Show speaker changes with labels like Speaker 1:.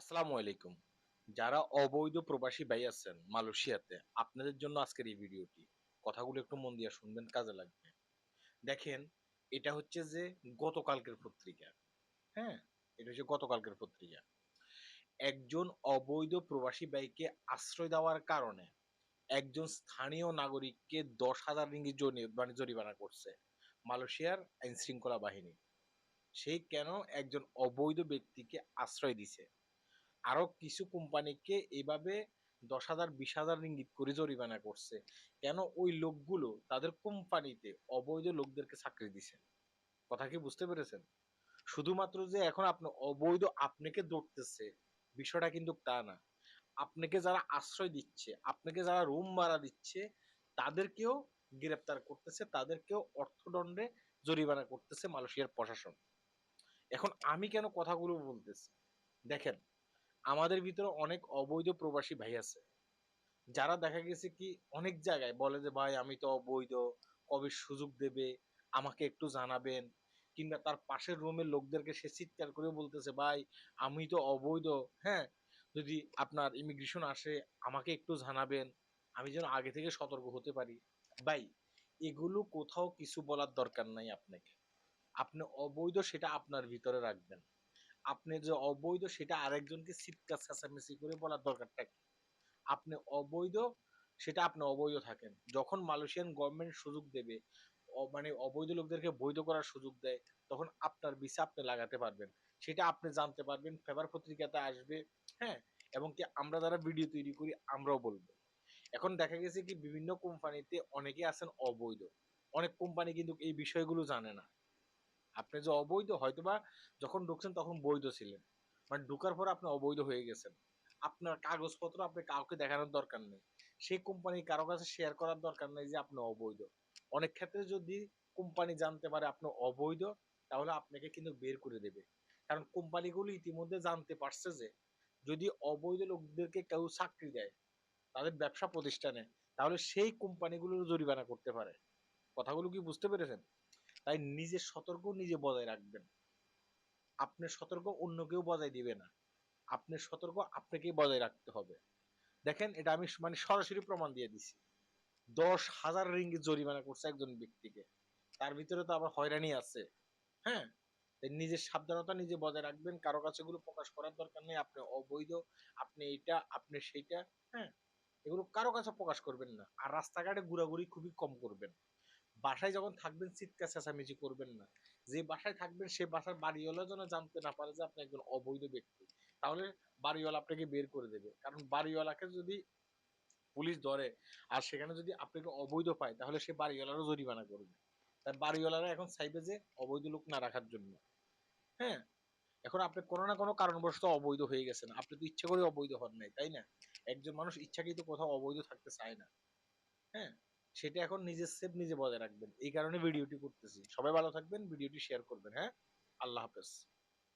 Speaker 1: আসসালামু আলাইকুম। যারা অবৈধ প্রবাসী ভাই আছেন মালয়েশিয়াতে, আপনাদের জন্য আজকের এই ভিডিওটি। কথাগুলো একটু মন দিয়ে শুনবেন, কাজে লাগবে। দেখেন, এটা হচ্ছে যে গতকালকের পত্রিকা। হ্যাঁ এটা হচ্ছে গতকালকের পত্রিকা। একজন অবৈধ প্রবাসী ভাইকে আশ্রয় দেওয়ার কারণে একজন স্থানীয় নাগরিককে দশ হাজার রিঙ্গি মানে জরিমানা করছে মালয়েশিয়ার আইন শৃঙ্খলা বাহিনী। সেই কেন একজন অবৈধ ব্যক্তিকে আশ্রয় দিছে? আরও কিছু কোম্পানিকে এভাবে দশ হাজার, বিশ হাজার ইঙ্গিত করে জরিমানা করছে। কেন ওই লোকগুলো তাদের কোম্পানিতে অবৈধ লোকদেরকে চাকরি দিছে? কথা কি বুঝতে পেরেছেন? শুধুমাত্র যে এখন আপনি, অবৈধ আপনাকে ধরতেছে, বিষয়টা কিন্তু তা না। আপনাকে যারা আশ্রয় দিচ্ছে, আপনাকে যারা রুম ভাড়া দিচ্ছে, তাদেরকেও গ্রেপ্তার করতেছে, তাদেরকেও অর্থদণ্ডে জরিমানা করতেছে মালয়েশিয়ার প্রশাসন। এখন আমি কেন কথাগুলো বলতেছি? দেখেন আমাদের ভিতরে অনেক অবৈধ প্রবাসী ভাই আছে। যারা দেখা গেছে কি, অনেক জায়গায় বলে যে, ভাই, আমি তো অবৈধ, কবে সুযোগ দেবে, আমাকে একটু জানাবেন। কিংবা তার পাশের রুমের লোকদেরকে সে চিৎকার করে বলতেছে, ভাই, আমি তো অবৈধ। হ্যাঁ যদি আপনার ইমিগ্রেশন আসে, আমাকে একটু জানাবেন। আমি যেন আগে থেকে সতর্ক হতে পারি। ভাই, এগুলো কোথাও কিছু বলার দরকার নাই আপনাকে। আপনি অবৈধ সেটা আপনার ভিতরে রাখবেন। আপনি যে অবৈধ সেটা আরেকজনকে চিৎকার চেঁচামেচি করে বলার দরকারটা কি? আপনি অবৈধ, সেটা আপনি অবৈধ থাকেন। যখন মালয়েশিয়ান গভর্নমেন্ট সুযোগ দেবে মানে অবৈধ লোকদেরকে বৈধ করার সুযোগ দেয়, তখন আপনার ভিসা আপনি লাগাতে পারবেন। সেটা আপনি জানতে পারবেন ফেভার পত্রিকাতে আসবে হ্যাঁ? এবং কি আমরা যারা ভিডিও তৈরি করি, আমরাও বলব। এখন দেখা গেছে কি বিভিন্ন কোম্পানিতে অনেকে আছেন অবৈধ। অনেক কোম্পানি কিন্তু এই বিষয়গুলো জানে না। আপনি যে অবৈধ, হয়তোবা যখন ঢুকছেন তখন বৈধ ছিলেন। মানে ঢুকার পর আপনি অবৈধ হয়ে গেছেন। আপনার কাগজপত্র আপনি কাউকে দেখানোর দরকার নেই। সেই কোম্পানি কারও কাছে শেয়ার করার দরকার নেই যে আপনি অবৈধ। অনেক ক্ষেত্রে যদি কোম্পানি জানতে পারে আপনি অবৈধ, তাহলে আপনাকে কিন্তু বের করে দেবে। কারণ কোম্পানিগুলো ইতিমধ্যে জানতে পারছে যে, যদি অবৈধ লোকদেরকে কেউ চাকরি দেয়, তাদের ব্যবসা প্রতিষ্ঠানে, তাহলে সেই কোম্পানিগুলো জরিমানা করতে পারে। কথাগুলো কি বুঝতে পেরেছেন? তাই নিজের সতর্ক নিজে বজায় রাখবেন। আপনার সতর্ক অন্য কেউ বজায় দিবে না। আপনার সতর্ক আপনাকেই বজায় রাখতে হবে। দেখেন এটা আমি মানে সরাসরি প্রমাণ দিয়ে দিছি। দশ হাজার রিঙ্গি জরিমানা করছে একজন ব্যক্তিকে। তার ভিতরে তো আবার হয়রানি আছে। হ্যাঁ? নিজের সাবধানতা নিজে বজায় রাখবেন। কারও কাছে এগুলো প্রকাশ করার দরকার নেই। আপনি অবৈধ, আপনি এইটা, আপনি সেইটা হ্যাঁ? এগুলো কারও কাছে প্রকাশ করবেন না। আর রাস্তাঘাটে ঘোরাঘুরি খুবই কম করবেন। বাসায় যখন থাকবেন, চিৎকার চেঁচামেচি করবেন না। যে বাসায় থাকবেন, সে বাসার বাড়িওয়ালা যেন জানতে না পারে যে আপনি একজন অবৈধ ব্যক্তি। তাহলে বাড়িওয়ালা আপনাকে বের করে দেবে। কারণ বাড়িওয়ালাকে যদি পুলিশ ধরে আর সেখানে যদি আপনাকে অবৈধ পায়, তাহলে সে বাড়িওয়ালারও জরিমানা করবে। তাই বাড়িওয়ালারা এখন চাইবে যে অবৈধ লোক না রাখার জন্য। হ্যাঁ? এখন আপনি কোনো না কোনো কারণবশত অবৈধ হয়ে গেছেন। আপনি তো ইচ্ছা করে অবৈধ হন নাই, তাই না? একজন মানুষ ইচ্ছাকৃত কোথাও অবৈধ থাকতে চায় না। হ্যাঁ? সেটা এখন নিজের সেফ নিজে বজায় রাখবেন। এই কারণে ভিডিওটি করতেছি। সবাই ভালো থাকবেন, ভিডিওটি শেয়ার করবেন হ্যাঁ? আল্লাহ হাফেজ।